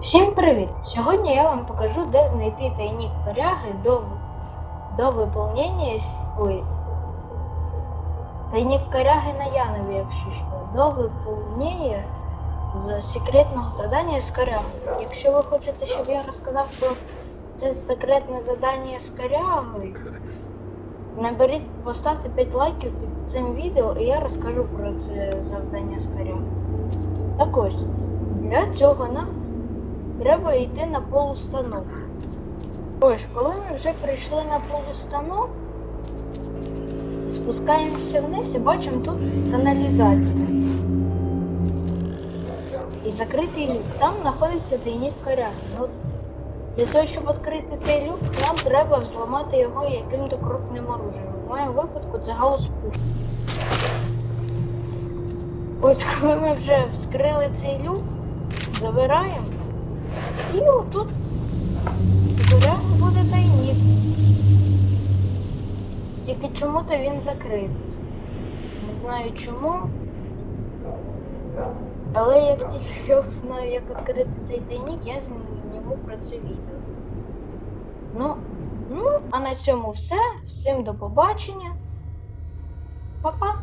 Всім привіт! Сьогодні я вам покажу, де знайти тайник коряги до, до виповнення. Ой. Тайник коряги на Янові, якщо що. До виповнення з секретного задання з корягою. Якщо ви хочете, щоб я розказав про це секретне задання з корягою, наберіть, поставте 5 лайків під цим відео і я розкажу про це завдання з корягою. Так ось, для цього нам треба йти на полустанок. Ось, коли ми вже прийшли на полустанок, спускаємося вниз і бачимо тут каналізацію. І закритий люк. Там знаходиться тайник. Ну, для того, щоб відкрити цей люк, нам треба взламати його яким-то крупним оружием. В моєму випадку це гаус пушка. Ось коли ми вже вскрили цей люк, забираємо. І отут у буде тайник. Тільки чому-то він закритий. Не знаю чому. Але як тільки я знаю, як відкрити цей тайник, я зніму про це відео. Ну, ну, а на цьому все. Всім до побачення. Па-па!